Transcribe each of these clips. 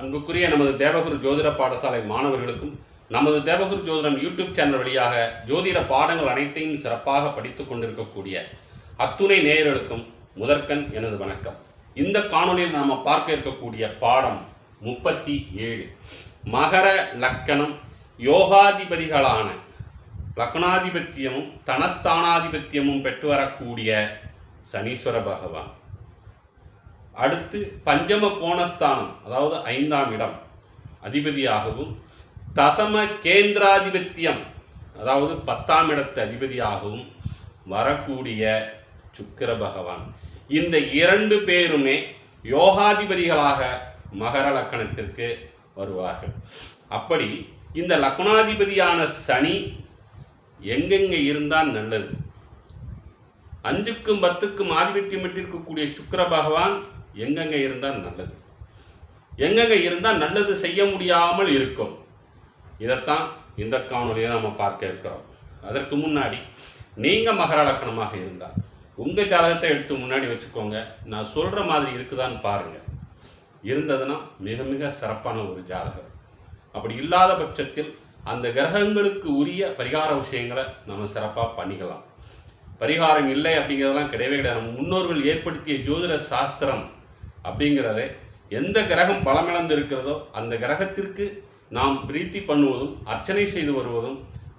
அன்புக்குரிய நமது தேவகுரு ஜோதிட பாடசாலை மாணவர்களுக்கும் நமது தேவகுரு ஜோதிடம் யூடியூப் சேனல் வழியாக ஜோதிட பாடங்கள் அனைத்தையும் சிறப்பாக படித்து கொண்டிருக்கக்கூடிய அத்துணை நேயர்களுக்கும் முதற்கண் எனது வணக்கம். இந்த காணொலியில் நாம் பார்க்க இருக்கக்கூடிய பாடம் முப்பத்தி ஏழு. மகர லக்கணம் யோகாதிபதிகளான லக்னாதிபத்தியமும் தனஸ்தானாதிபத்தியமும் பெற்று வரக்கூடிய சனீஸ்வர பகவான். அடுத்து பஞ்சம கோணஸ்தானம் அதாவது ஐந்தாம் இடம் அதிபதியாகவும் தசம கேந்திராதிபத்தியம் அதாவது பத்தாம் இடத்து அதிபதியாகவும் வரக்கூடிய சுக்கர பகவான். இந்த இரண்டு பேருமே யோகாதிபதிகளாக மகர லக்கணத்திற்கு வருவார்கள். அப்படி இந்த லக்னாதிபதியான சனி எங்கெங்கே இருந்தால் நல்லது. அஞ்சுக்கும் பத்துக்கும் ஆதிபத்தியம் பெற்றிருக்கக்கூடிய சுக்கர பகவான் எங்கெங்க இருந்தால் நல்லது. எங்கெங்க இருந்தால் நல்லது செய்ய முடியாமல் இருக்கும். இதைத்தான் இந்த காணொலியில் நம்ம பார்க்க இருக்கிறோம். அதற்கு முன்னாடி நீங்கள் மகர லக்கணமாக இருந்தால் உங்கள் ஜாதகத்தை எடுத்து முன்னாடி வச்சுக்கோங்க. நான் சொல்கிற மாதிரி இருக்குதான்னு பாருங்கள் இருந்ததுன்னா மிக மிக சிறப்பான ஒரு ஜாதகம். அப்படி இல்லாத பட்சத்தில் அந்த கிரகங்களுக்கு உரிய பரிகார விஷயங்களை நம்ம சிறப்பாக பண்ணிக்கலாம். பரிகாரம் இல்லை அப்படிங்கிறதெல்லாம் கிடையவே கிடையாது. நம்ம முன்னோர்கள் ஏற்படுத்திய ஜோதிட சாஸ்திரம் அப்படிங்கிறதை எந்த கிரகம் பலமிழந்து இருக்கிறதோ அந்த கிரகத்திற்கு நாம் பிரீத்தி பண்ணுவதும் அர்ச்சனை செய்து வருவதும்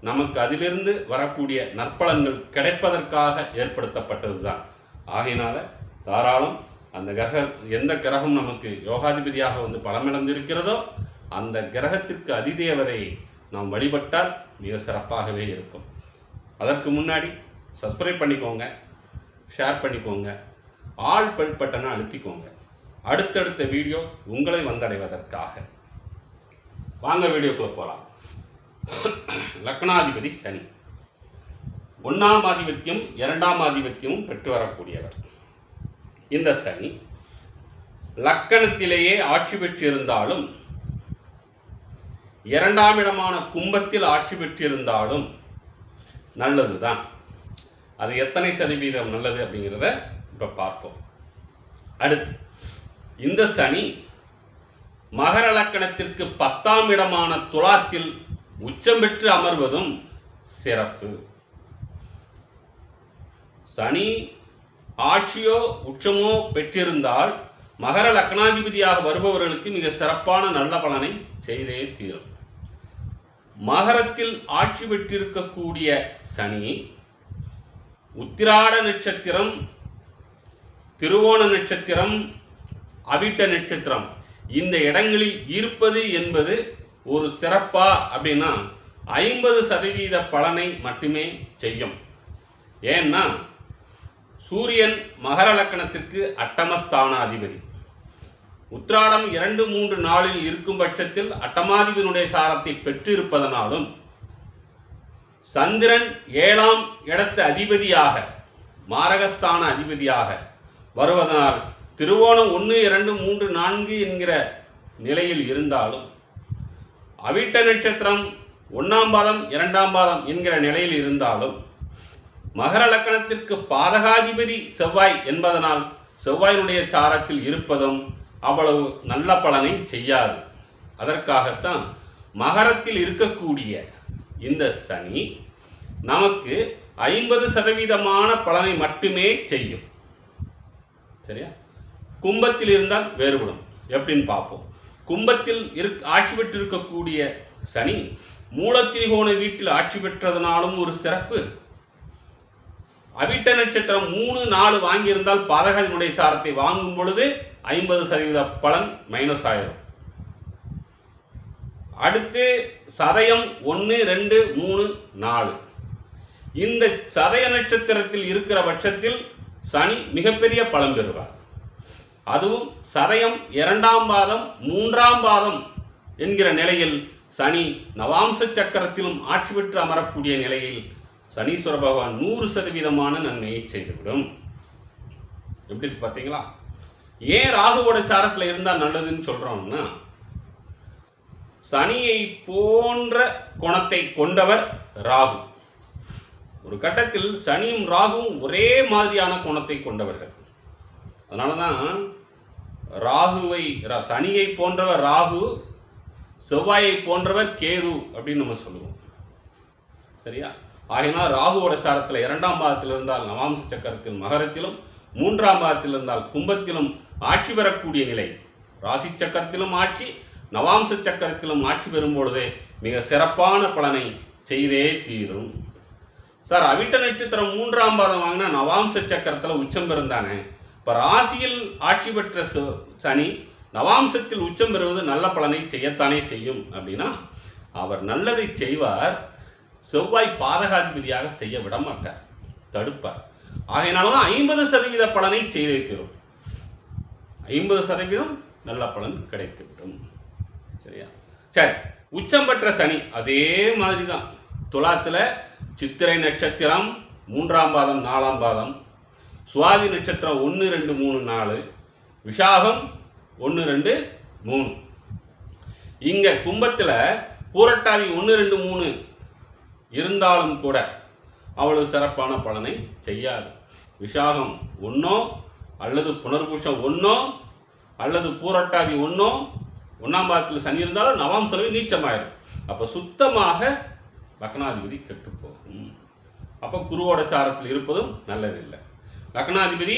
நமக்கு அதிலிருந்து வரக்கூடிய நற்பலன்கள் கிடைப்பதற்காக ஏற்படுத்தப்பட்டது தான் ஆகையினால தாராளம் அந்த கிரக எந்த கிரகம் நமக்கு யோகாதிபதியாக வந்து பலமிழந்திருக்கிறதோ அந்த கிரகத்திற்கு அதிதேவதையை நாம் வழிபட்டால் மிக சிறப்பாகவே இருக்கும். அதற்கு முன்னாடி சப்ஸ்கிரைப் பண்ணிக்கோங்க ஷேர் பண்ணிக்கோங்க ஆள் பல் பட்டனை அழுத்திக்கோங்க. அடுத்தடுத்த வீடியோ உங்களை வந்தடைவதற்காக. வாங்க வீடியோக்குள்ள போகலாம் லக்னாதிபதி சனி. ஒன்றாம் ஆதிபத்தியம் இரண்டாம் ஆதிபத்தியமும் பெற்று வரக்கூடியவர். இந்த சனி லக்கணத்திலேயே ஆட்சி பெற்றிருந்தாலும் இரண்டாம் இடமான கும்பத்தில் ஆட்சி பெற்றிருந்தாலும் நல்லது தான் அது எத்தனை சதவீதம் நல்லது அப்படிங்கிறத இப்போ பார்ப்போம். அடுத்து இந்த சனி மகர லக்கணத்திற்கு பத்தாம் இடமான துலாத்தில் உச்சம் பெற்று அமர்வதும் சிறப்பு. சனி ஆட்சியோ உச்சமோ பெற்றிருந்தால் மகர லக்னாதிபதியாக வருபவர்களுக்கு மிக சிறப்பான நல்ல பலனை செய்தே தீரும். மகரத்தில் ஆட்சி பெற்றிருக்கக்கூடிய சனி உத்திராட நட்சத்திரம் திருவோண நட்சத்திரம் அவிட்ட நட்சத்திரம். இந்த இடங்களில் இருப்பது என்பது ஒரு சிறப்பா அப்படின்னா ஐம்பது சதவீத பலனை மட்டுமே செய்யும். ஏன்னா சூரியன் மகர லக்கணத்திற்கு அட்டமஸ்தானாதிபதி. உத்ராடம் இரண்டு மூன்று நாளில் இருக்கும் பட்சத்தில் அட்டமாதிபதியினுடைய சாரத்தை பெற்றிருப்பதனாலும் சந்திரன் ஏழாம் இடத்து அதிபதியாக மாரகஸ்தான அதிபதியாக வருவதனால் திருவோணம் ஒன்று இரண்டு மூன்று நான்கு என்கிற நிலையில் இருந்தாலும் அவிட்ட நட்சத்திரம் ஒன்றாம் பாதம் இரண்டாம் பாதம் என்கிற நிலையில் இருந்தாலும் மகர லக்கணத்திற்கு பாதகாதிபதி செவ்வாய் என்பதனால் செவ்வாயினுடைய சாரத்தில் இருப்பதும் அவ்வளவு நல்ல பலனை செய்யாது. அதற்காகத்தான் மகரத்தில் இருக்கக்கூடிய இந்த சனி நமக்கு ஐம்பது சதவீதமான பலனை மட்டுமே செய்யும். சரியா? கும்பத்தில் இருந்தால் வேறுபடும். எப்படின்னு பார்ப்போம். கும்பத்தில் இருக் ஆட்சி பெற்றிருக்கக்கூடிய சனி மூலத்திரிகோண வீட்டில் ஆட்சி பெற்றதனாலும் ஒரு சிறப்பு. அவிட்ட நட்சத்திரம் மூணு நாலு வாங்கியிருந்தால் பாதகனுடைய சாரத்தை வாங்கும் பொழுது ஐம்பது சதவீத பலன் மைனஸ் ஆயிரும். அடுத்து சதயம் ஒன்று ரெண்டு மூணு நாலு. இந்த சதய நட்சத்திரத்தில் இருக்கிற பட்சத்தில் சனி மிகப்பெரிய பலம் பெறுவார். அதுவும் சதயம் இரண்டாம் பாதம் மூன்றாம் பாதம் என்கிற நிலையில் சனி நவாம்ச சக்கரத்திலும் ஆட்சி பெற்று அமரக்கூடிய நிலையில் சனீஸ்வர பகவான் நூறு சதவீதமான நன்மையை செய்துவிடும். எப்படி இருக்கு பார்த்தீங்களா? ஏன் ராகுவோட சாரத்தில் இருந்தால் நல்லதுன்னு சொல்கிறோம்னா சனியை போன்ற குணத்தை கொண்டவர் ராகு. ஒரு கட்டத்தில் சனியும் ராகுவும் ஒரே மாதிரியான குணத்தை கொண்டவர்கள். அதனால தான் ராகுவை சனியை போன்றவர் ராகு செவ்வாயை போன்றவர் கேது அப்படின்னு நம்ம சொல்லுவோம். சரியா? ஆகினால் ராகுவோட சாரத்தில் இரண்டாம் பாதத்தில் இருந்தால் நவாம்ச சக்கரத்தில் மகரத்திலும் மூன்றாம் பாதத்தில் இருந்தால் கும்பத்திலும் ஆட்சி பெறக்கூடிய நிலை. ராசி சக்கரத்திலும் ஆட்சி நவாம்ச சக்கரத்திலும் ஆட்சி பெறும் பொழுது மிக சிறப்பான பலனை செய்தே தீரும். சார் அவிட்ட நட்சத்திரம் மூன்றாம் பாதம் வாங்கினா நவாம்ச சக்கரத்தில் உச்சம் பெருந்தானே இப்போ ராசியில் ஆட்சி பெற்ற சனி நவாம்சத்தில் உச்சம் பெறுவது நல்ல பலனை செய்யத்தானே செய்யும் அப்படின்னா அவர் நல்லதை செய்வார். செவ்வாய் பாதகாதிபதியாக செய்ய விட மாட்டார். தடுப்பார். ஆகையினால தான் ஐம்பது சதவீத பலனை செய்தே தீரும். ஐம்பது சதவீதம் நல்ல பலன் கிடைத்துவிடும். சரியா? சரி. உச்சம் பெற்ற சனி அதே மாதிரி தான் துலாத்தில் சித்திரை நட்சத்திரம் மூன்றாம் பாதம் நாலாம் பாதம் சுவாதி நட்சத்திரம் ஒன்று ரெண்டு மூணு நாலு. விஷாகம் ஒன்று ரெண்டு மூணு. இங்கே கும்பத்தில் பூரட்டாதி ஒன்று ரெண்டு மூணு இருந்தாலும் கூட அவ்வளவு சிறப்பான பலனை செய்யாது. விஷாகம் ஒன்றோ அல்லது புனர்பூஷம் ஒன்றோ அல்லது பூரட்டாதி ஒன்றோ ஒன்றாம் பாதத்தில் சனி இருந்தாலும் நவாம் செலவு நீச்சமாயிடும் அப்போ சுத்தமாக லக்னாதிபதி கெட்டுப்போகும் அப்போ குருவோட சாரத்தில் இருப்பதும் நல்லதில்லை. லக்னாதிபதி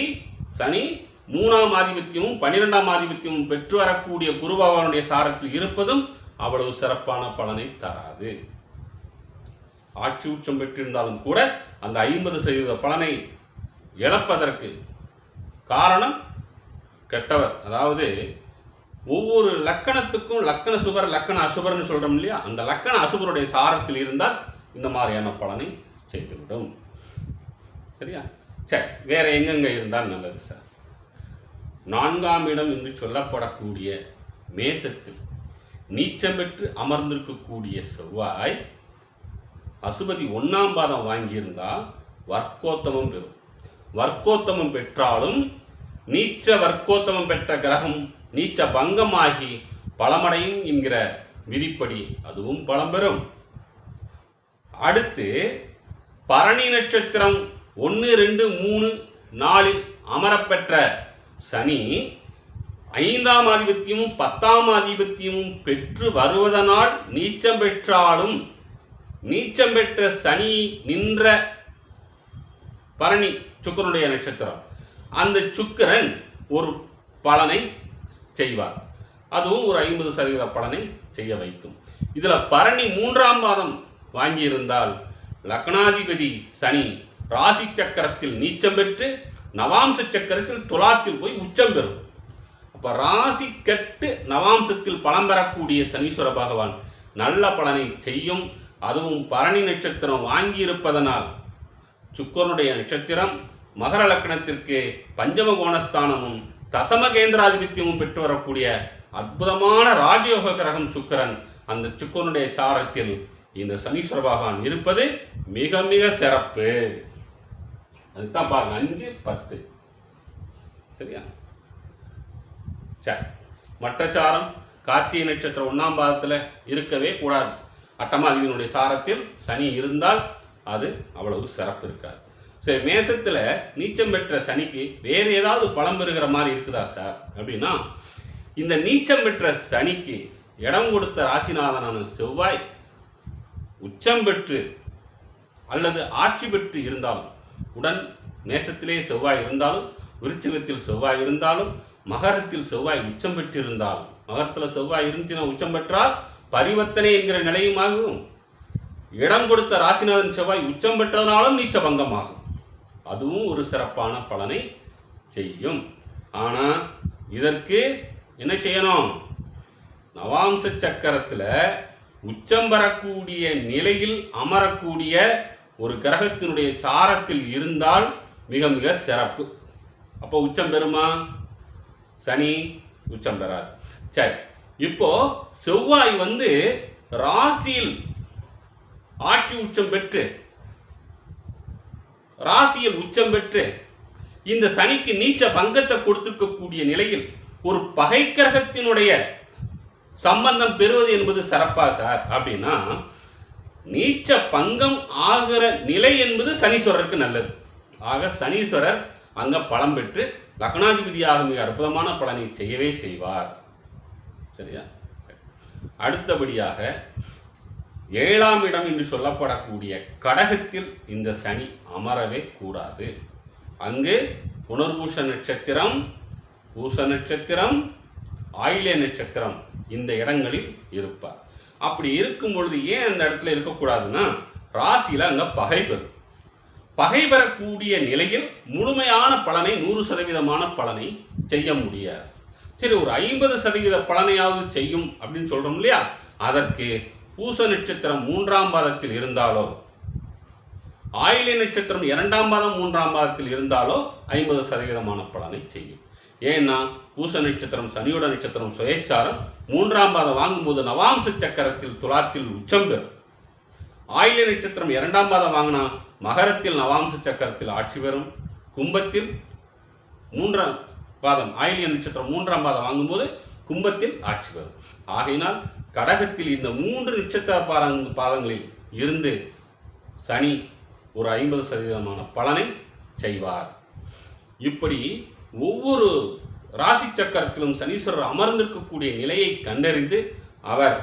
சனி மூணாம் ஆதிபத்தியமும் பன்னிரெண்டாம் ஆதிபத்தியமும் பெற்று வரக்கூடிய குருபகவானுடைய சாரத்தில் இருப்பதும் அவ்வளவு சிறப்பான பலனை தராது. ஆட்சி உச்சம் பெற்றிருந்தாலும் கூட அந்த ஐம்பது சதவீத பலனை இழப்பதற்கு காரணம் கெட்டவர். அதாவது ஒவ்வொரு லக்கணத்துக்கும் லக்கண சுபர் லக்கண அசுபர்னு சொல்கிறோம் இல்லையா? அந்த லக்கண அசுபருடைய சாரத்தில் இருந்தால் இந்த மாதிரியான பலனை செய்துவிடும். சரியா? சரி வேற எங்கெங்க இருந்தால் நல்லது சார் நான்காம் இடம் என்று சொல்லப்படக்கூடிய மேசத்தில் நீச்சம் பெற்று அமர்ந்திருக்கக்கூடிய செவ்வாய் அசுபதி ஒன்னாம் பாதம் வாங்கியிருந்தால் வர்க்கோத்தமம் பெறும். வர்க்கோத்தமம் பெற்றாலும் நீச்ச வர்க்கோத்தமம் பெற்ற கிரகம் நீச்ச பங்கமாகி பலமடையும் என்கிற விதிப்படி அதுவும் பலம் பெறும். அடுத்து பரணி நட்சத்திரம் ஒன்று ரெண்டு மூணு நாலில் அமரப்பெற்ற சனி ஐந்தாம் ஆதிபத்தியமும் பத்தாம் ஆதிபத்தியமும் பெற்று வருவதனால் நீச்சம் பெற்றாலும் நீச்சம் பெற்ற சனி நின்ற பரணி சுக்கரனுடைய நட்சத்திரம். அந்த சுக்கிரன் ஒரு பலனை செய்வார். அதுவும் ஒரு ஐம்பது சதவீத பலனை செய்ய வைக்கும். இதில் பரணி மூன்றாம் பாதம் வாங்கியிருந்தால் லக்னாதிபதி சனி ராசி சக்கரத்தில் நீச்சம் பெற்று நவாம்ச சக்கரத்தில் துலாத்தில் போய் உச்சம் பெறும். அப்போ ராசி கெட்டு நவாம்சத்தில் பலம் பெறக்கூடிய சனீஸ்வர பகவான் நல்ல பலனை செய்யும். அதுவும் பரணி நட்சத்திரம் வாங்கியிருப்பதனால் சுக்கரனுடைய நட்சத்திரம் மகர லக்னத்திற்கு பஞ்சம கோணஸ்தானமும் தசம கேந்திராதிபத்தியமும் பெற்று வரக்கூடிய அற்புதமான ராஜயோக கிரகம் சுக்கிரன் அந்த சுக்கரனுடைய சாரத்தில் இந்த சனீஸ்வர பகவான் இருப்பது மிக மிக சிறப்பு. அதுதான் பாருங்க அஞ்சு பத்து. சரியா? சரி மற்ற சாரம் கார்த்திகை நட்சத்திரம் ஒன்றாம் பாதத்தில் இருக்கவே கூடாது. அட்டமாதிபதியினுடைய சாரத்தில் சனி இருந்தால் அது அவ்வளவு சிறப்பு இருக்காது. சரி மேசத்தில் நீச்சம் பெற்ற சனிக்கு வேறு ஏதாவது பலம் பெறுகிற மாதிரி இருக்குதா சார்? அப்படின்னா இந்த நீச்சம் பெற்ற சனிக்கு இடம் கொடுத்த ராசிநாதனான செவ்வாய் உச்சம் பெற்று அல்லது ஆட்சி பெற்று இருந்தாலும் உடன் மேசத்திலே செவ்வாய் இருந்தாலும் விருச்சிகத்தில் செவ்வாய் இருந்தாலும் மகரத்தில் செவ்வாய் உச்சம் பெற்றிருந்தாலும். மகரத்தில் செவ்வாய் இருந்துச்சுன்னா உச்சம் பெற்றால் பரிவர்த்தனை என்கிற நிலையுமாகும் இடம் கொடுத்த ராசிநாதன் செவ்வாய் உச்சம் பெற்றதனாலும் நீச்ச பங்கமாகும். அதுவும் ஒரு சிறப்பான பலனை செய்யும். ஆனால் இதற்கு என்ன செய்யணும்? நவாம்ச சக்கரத்தில் உச்சம் பெறக்கூடிய நிலையில் அமரக்கூடிய ஒரு கிரகத்தினுடைய சாரத்தில் இருந்தால் மிக மிக சிறப்பு. அப்போ உச்சம் பெறுமா? சனி உச்சம் பெறாது. சரி இப்போ செவ்வாய் வந்து ராசியில் ஆட்சி உச்சம் பெற்று ராசியில் உச்சம் பெற்று இந்த சனிக்கு நீச்ச பங்கத்தை கொடுத்திருக்கக்கூடிய நிலையில் ஒரு பகை கிரகத்தினுடைய சம்பந்தம் பெறுவது என்பது சிறப்பா சார்? அப்படின்னா நீச்ச பங்கம் ஆகிற நிலை என்பது சனீஸ்வரருக்கு நல்லது. ஆக சனீஸ்வரர் அங்க பலம் பெற்று லக்னாதிபதியாக மிக அற்புதமான பலனை செய்யவே செய்வார். சரியா? அடுத்தபடியாக ஏழாம் இடம் என்று சொல்லப்படக்கூடிய கடகத்தில் இந்த சனி அமரவே கூடாது. அங்கு புனர்பூச நட்சத்திரம் பூச நட்சத்திரம் ஆயிலே நட்சத்திரம் இந்த இடங்களில் இருப்பார். அப்படி இருக்கும் பொழுது ஏன் அந்த இடத்துல இருக்கக்கூடாதுன்னா ராசியில் அங்கே பகை பெறும். பகை பெறக்கூடிய நிலையில் முழுமையான பலனை நூறு சதவீதமான பலனை செய்ய முடியாது. சரி ஒரு ஐம்பது சதவீத பலனையாவது செய்யும் அப்படின்னு சொல்றோம் இல்லையா? அதற்கு பூச நட்சத்திரம் மூன்றாம் பாதத்தில் இருந்தாலோ ஆயிலை நட்சத்திரம் இரண்டாம் பாதம் மூன்றாம் பாதத்தில் இருந்தாலோ ஐம்பது சதவீதமான பலனை செய்யும். ஏன்னா பூச நட்சத்திரம் சனியோட நட்சத்திரம் சுயச்சாரம். மூன்றாம் பாதம் வாங்கும்போது நவாம்ச சக்கரத்தில் துலாத்தில் உச்சம் பெறும். ஆயிலை நட்சத்திரம் இரண்டாம் பாதம் வாங்கினா மகரத்தில் நவாம்ச சக்கரத்தில் ஆட்சி பெறும். கும்பத்தில் மூன்றாம் பாதம் ஆயிலிய நட்சத்திரம் மூன்றாம் பாதம் வாங்கும்போது கும்பத்தில் ஆட்சி பெறும். ஆகையினால் கடகத்தில் இந்த மூன்று நட்சத்திர பாதங் பாதங்களில் இருந்து சனி ஒரு ஐம்பது சதவீதமான பலனை செய்வார். இப்படி ஒவ்வொரு ராசி சக்கரத்திலும் சனீஸ்வரர் அமர்ந்திருக்கக்கூடிய நிலையை கண்டறிந்து அவர்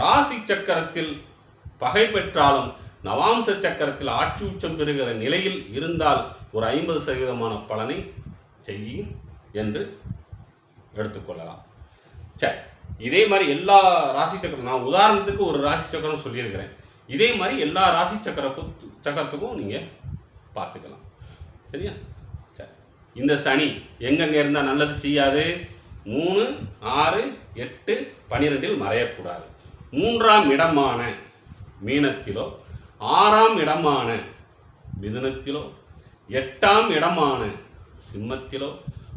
ராசி சக்கரத்தில் பகை பெற்றாலும் நவாம்ச சக்கரத்தில் ஆட்சி உச்சம் பெறுகிற நிலையில் இருந்தால் ஒரு ஐம்பது சதவீதமான பலனை செய்யும் என்று எடுத்துக்கொள்ளலாம் சரி இதே மாதிரி எல்லா ராசி சக்கரம் நான் உதாரணத்துக்கு ஒரு ராசி சக்கரம் சொல்லியிருக்கிறேன். இதே மாதிரி எல்லா ராசி சக்கரக்கும் சக்கரத்துக்கும் நீங்கள் பார்த்துக்கலாம். சரியா? இந்த சனி எங்கெங்கே இருந்தால் நல்லது செய்யாது. மூணு ஆறு எட்டு பனிரெண்டில் மறையக்கூடாது. மூன்றாம் இடமான மீனத்திலோ ஆறாம் இடமான மிதுனத்திலோ எட்டாம் இடமான சிம்மத்திலோ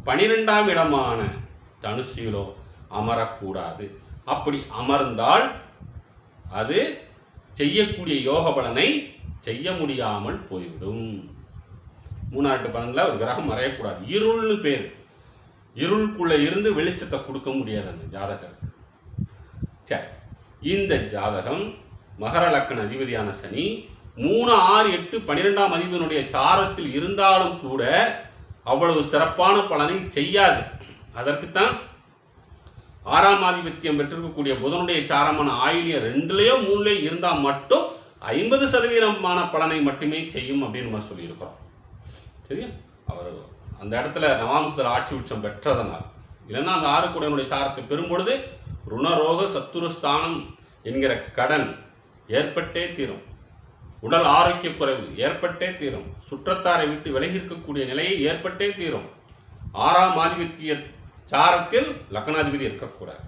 பனிரெண்டாம் இடமான தனுசிலோ அமரக்கூடாது. அப்படி அமர்ந்தால் அது செய்யக்கூடிய யோக பலனை செய்ய முடியாமல் போய்விடும். மூணாட்டு பலனில் ஒரு கிரகம் மறையக்கூடாது. இருள்னு பேர். இருளுக்குள்ளே இருந்து வெளிச்சத்தை கொடுக்க முடியாது அந்த ஜாதகருக்கு. சரி இந்த ஜாதகம் மகர லக்கண அதிபதியான சனி மூணு ஆறு எட்டு பன்னிரெண்டாம் அதிபதியினுடைய சாரத்தில் இருந்தாலும் கூட அவ்வளவு சிறப்பான பலனை செய்யாது. அதற்குத்தான் ஆறாம் ஆதிபத்தியம் பெற்றிருக்கக்கூடிய புதனுடைய சாரமான ஆயிலியம் ரெண்டுலேயோ மூணுலேயோ இருந்தால் மட்டும் ஐம்பது சதவீதமான பலனை மட்டுமே செய்யும் அப்படின்னு நம்ம சொல்லியிருக்கிறோம். சரியா அவர் அந்த இடத்துல நவாம்சத்தில் ஆட்சி உச்சம் பெற்றதனால். இல்லைன்னா அந்த ஆறு கூடனுடைய சாரத்தை பெறும்பொழுது ருணரோக சத்துருஸ்தானம் என்கிற கடன் ஏற்பட்டே தீரும். உடல் ஆரோக்கிய குறைவு ஏற்பட்டே தீரும். சுற்றத்தாரை விட்டு விலகி இருக்கக்கூடிய நிலையை ஏற்பட்டே தீரும். ஆறாம் ஆதிபத்திய சாரத்தில் லக்னாதிபதி இருக்கக்கூடாது.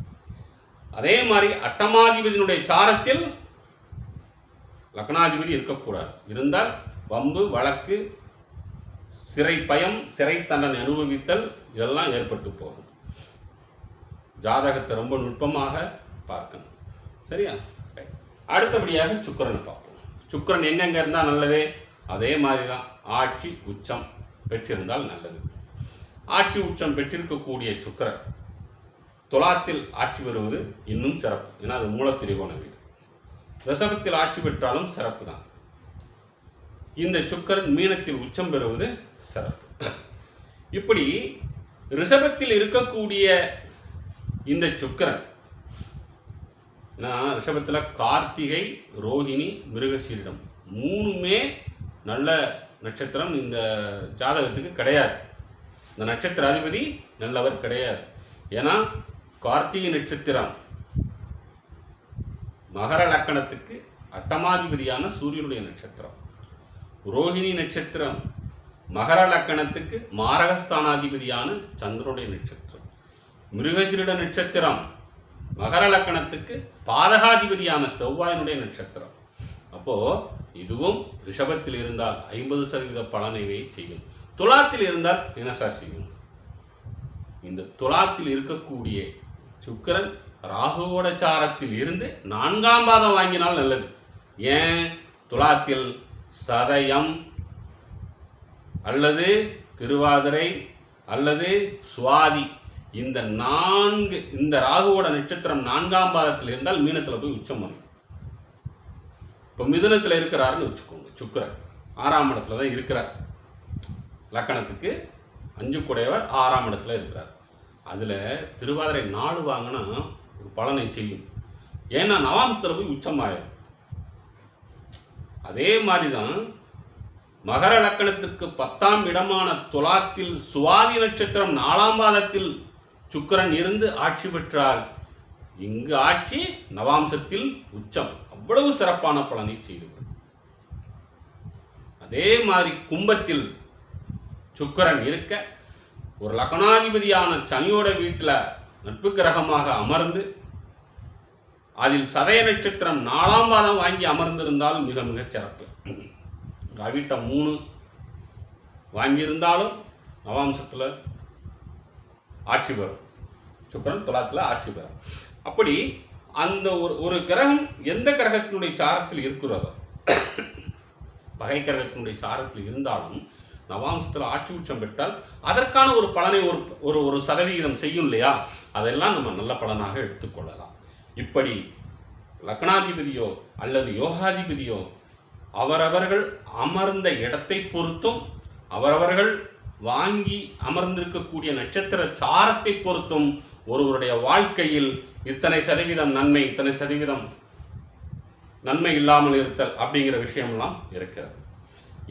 அதே மாதிரி அட்டமாதிபதியினுடைய சாரத்தில் லக்னாதிபதி இருக்கக்கூடாது. இருந்தால் வம்பு வழக்கு சிறை பயம் சிறை தண்டனை அனுபவித்தல் இதெல்லாம் ஏற்பட்டு போகும். ஜாதகத்தை ரொம்ப நுட்பமாக பார்க்கணும். சரியா? அடுத்தபடியாக சுக்கரனை பார்ப்போம். சுக்கிரன் எங்கெங்க இருந்தால் நல்லது? அதே மாதிரி தான் ஆட்சி உச்சம் பெற்றிருந்தால் நல்லது. ஆட்சி உச்சம் பெற்றிருக்கக்கூடிய சுக்கிரன் துலாத்தில் ஆட்சி பெறுவது இன்னும் சிறப்பு. ஏன்னா அது மூலத்திரிகோண வீடு. ரிஷபத்தில் ஆட்சி பெற்றாலும் சிறப்பு தான் இந்த சுக்கரன் மீனத்தில் உச்சம் பெறுவது சிறப்பு. இப்படி ரிஷபத்தில் இருக்கக்கூடிய இந்த சுக்கிரன் நான் ரிஷபத்தில் கார்த்திகை ரோகிணி மிருகசீரிடம் மூணுமே நல்ல நட்சத்திரம் இந்த ஜாதகத்துக்கு கிடையாது. இந்த நட்சத்திர அதிபதி நல்லவர் கிடையாது. ஏன்னா கார்த்திகை நட்சத்திரம் மகர லக்கணத்துக்கு அட்டமாதிபதியான சூரியனுடைய நட்சத்திரம். ரோஹிணி நட்சத்திரம் மகர லக்கணத்துக்கு மாரகஸ்தானாதிபதியான சந்திரனுடைய நட்சத்திரம். மிருகசிருட நட்சத்திரம் மகர லக்கணத்துக்கு பாதகாதிபதியான செவ்வாயினுடைய நட்சத்திரம். அப்போ இதுவும் ரிஷபத்தில் இருந்தால் ஐம்பது சதவீத பலனைவே செய்யும். துலாத்தில் இருந்தால் என்ன சார் செய்யும்? இந்த துலாத்தில் இருக்கக்கூடிய சுக்கிரன் ராகுவோட சாரத்தில் இருந்து நான்காம் பாதம் வாங்கினால் நல்லது. ஏன்? துலாத்தில் சதயம் அல்லது திருவாதிரை அல்லது சுவாதி. இந்த நான்கு இந்த ராகுவோட நட்சத்திரம் நான்காம் பாதத்தில் இருந்தால் மீனத்தில் போய் உச்சம் வரும். இப்போ மிதுனத்தில் இருக்கிறாருன்னு வச்சுக்கோங்க சுக்கரன். ஆறாம் இடத்துல தான் இருக்கிறார். லக்கணத்துக்கு அஞ்சு குடையவர் ஆறாம் இடத்துல இருக்கிறார். அதில் திருவாதிரை நாலு வாங்கினா ஒரு பலனை செய்யும். ஏன்னா நவாம்சத்தில் போய் உச்சமாயிடும் அதே மாதிரி தான் மகர லக்கணத்துக்கு பத்தாம் இடமான துலாத்தில் சுவாதி நட்சத்திரம் நாலாம் பாதத்தில் சுக்கிரன் இருந்து ஆட்சி பெற்றால் இங்கு ஆட்சி நவாம்சத்தில் உச்சம். அவ்வளவு சிறப்பான பலனை செய்து அதே மாதிரி கும்பத்தில் சுக்கிரன் இருக்க ஒரு லக்னாதிபதியான சனியோட வீட்டில் நட்பு கிரகமாக அமர்ந்து அதில் சதய நட்சத்திரம் நாலாம் பாதம் வாங்கி அமர்ந்திருந்தால் மிக மிகச் சிறப்பு. அவிட்டம் மூணு வாங்கியிருந்தாலும் நவாம்சத்தில் ஆட்சி பெறும். சுக்கரன் துலாத்தில் ஆட்சி பெறும். அப்படி அந்த ஒரு ஒரு கிரகம் எந்த கிரகத்தினுடைய சாரத்தில் இருக்கிறதோ பகை கிரகத்தினுடைய சாரத்தில் இருந்தாலும் நவாம்சத்தில் ஆட்சி உச்சம் பெற்றால் அதற்கான ஒரு பலனை ஒரு ஒரு ஒரு சதவிகிதம் செய்யும் இல்லையா? அதெல்லாம் நம்ம நல்ல பலனாக எடுத்துக்கொள்ளலாம் இப்படி லக்னாதிபதியோ அல்லது யோகாதிபதியோ அவரவர்கள் அமர்ந்த இடத்தை பொறுத்தும் அவரவர்கள் வாங்கி அமர்ந்திருக்கக்கூடிய நட்சத்திர சாரத்தை பொறுத்தும் ஒருவருடைய வாழ்க்கையில் இத்தனை சதவீதம் நன்மை இத்தனை சதவீதம் நன்மை இல்லாமல் இருத்தல் அப்படிங்கிற விஷயம்லாம் இருக்கிறது.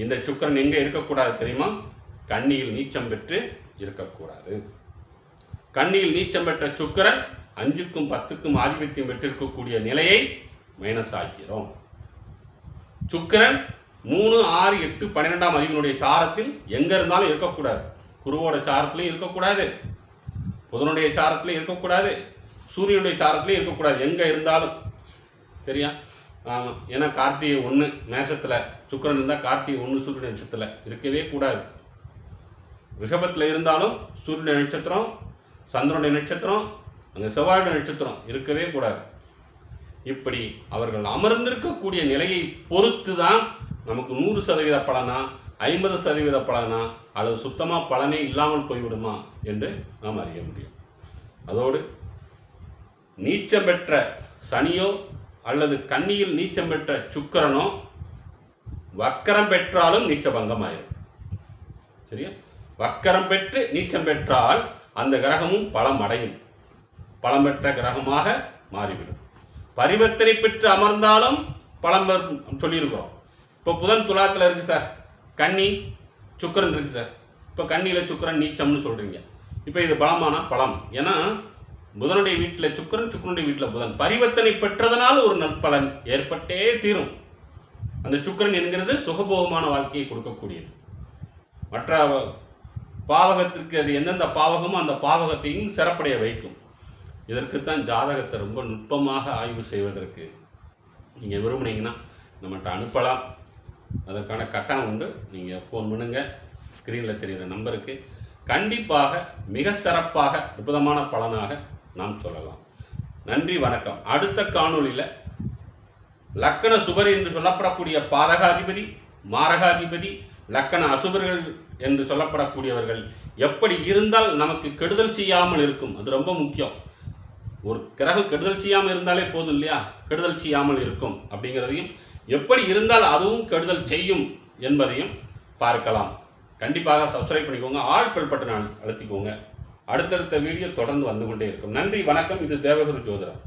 இந்த சுக்கரன் எங்கே இருக்கக்கூடாது தெரியுமா? கண்ணியில் நீச்சம் பெற்று இருக்கக்கூடாது. கண்ணியில் நீச்சம் பெற்ற சுக்கரன் அஞ்சுக்கும் பத்துக்கும் ஆதிபத்தியம் பெற்றிருக்கக்கூடிய நிலையை மைனஸ் ஆக்கிறோம். சுக்கிரன் மூணு ஆறு எட்டு பன்னிரெண்டாம் அதிபனுடைய சாரத்தில் எங்க இருந்தாலும் இருக்கக்கூடாது. குருவோட சாரத்திலையும் இருக்கக்கூடாது. புதனுடைய சாரத்திலையும் இருக்கக்கூடாது. சூரியனுடைய சாரத்திலையும் இருக்கக்கூடாது. எங்க இருந்தாலும். சரியா? ஆமாம் ஏன்னா கார்த்திகை ஒன்று மேசத்தில் சுக்கிரன் இருந்தால் கார்த்திகை ஒன்று சூரிய நட்சத்திரத்தில் இருக்கவே கூடாது. ரிஷபத்தில் இருந்தாலும் சூரியனுடைய நட்சத்திரம் சந்திரனுடைய நட்சத்திரம் அங்கே செவ்வாயுடைய நட்சத்திரம் இருக்கவே கூடாது. இப்படி அவர்கள் அமர்ந்திருக்கக்கூடிய நிலையை பொறுத்து தான் நமக்கு நூறு சதவீத பலனா ஐம்பது சதவீத பலனா அல்லது சுத்தமாக பலனே இல்லாமல் போய்விடுமா என்று நாம் அறிய முடியும். அதோடு நீச்சம் பெற்ற சனியோ அல்லது கன்னியில் நீச்சம் பெற்ற சுக்கரனோ வக்கரம் பெற்றாலும் நீச்சபங்கமாயிரும். சரியா? வக்கரம் பெற்று நீச்சம் பெற்றால் அந்த கிரகமும் பலம் அடையும். பலம் பெற்ற கிரகமாக மாறிவிடும். பரிவர்த்தனை பெற்று அமர்ந்தாலும் பலம் சொல்லியிருக்கிறோம். இப்போ புதன் துலாத்தில் இருக்குது சார். கன்னி சுக்கிரன் இருக்குது சார். இப்போ கன்னியில் சுக்கரன் நீச்சம்னு சொல்கிறீங்க இப்போ இது பலமான? பலம். ஏன்னா புதனுடைய வீட்டில் சுக்கிரன் சுக்கரனுடைய வீட்டில் புதன். பரிவர்த்தனை பெற்றதனால் ஒரு நற்பலன் ஏற்பட்டே தீரும். அந்த சுக்கிரன் என்கிறது சுகபோகமான வாழ்க்கையை கொடுக்கக்கூடியது. மற்ற பாவகத்திற்கு அது எந்தெந்த பாவகமோ அந்த பாவகத்தையும் சிறப்படைய வைக்கும். இதற்குத்தான் ஜாதகத்தை ரொம்ப நுட்பமாக ஆய்வு செய்வதற்கு நீங்கள் விரும்புனீங்கன்னா நம்மகிட்ட அனுப்பலாம். அதற்கான கட்டணம் உண்டு. நீங்கள் ஃபோன் பண்ணுங்கள் ஸ்க்ரீனில் தெரிகிற நம்பருக்கு. கண்டிப்பாக மிக சிறப்பாக அற்புதமான பலனாக நாம் சொல்லலாம். நன்றி வணக்கம். அடுத்த காணொளியில் லக்கண சுபர் என்று சொல்லப்படக்கூடிய பாதகாதிபதி மாரகாதிபதி லக்கண அசுபர்கள் என்று சொல்லப்படக்கூடியவர்கள் எப்படி இருந்தால் நமக்கு கெடுதல் செய்யாமல் இருக்கும். அது ரொம்ப முக்கியம். ஒரு கிரகம் கெடுதல் செய்யாமல் இருந்தாலே போதும் இல்லையா? கெடுதல் செய்யாமல் இருக்கும் அப்படிங்கிறதையும் எப்படி இருந்தால் அதுவும் கெடுதல் செய்யும் என்பதையும் பார்க்கலாம். கண்டிப்பாக சப்ஸ்கிரைப் பண்ணிக்கோங்க ஆள் பெல் அழுத்திக்கோங்க. அடுத்தடுத்த வீடியோ தொடர்ந்து வந்து கொண்டே இருக்கும். நன்றி வணக்கம். இது தேவகுரு ஜோதிடம்.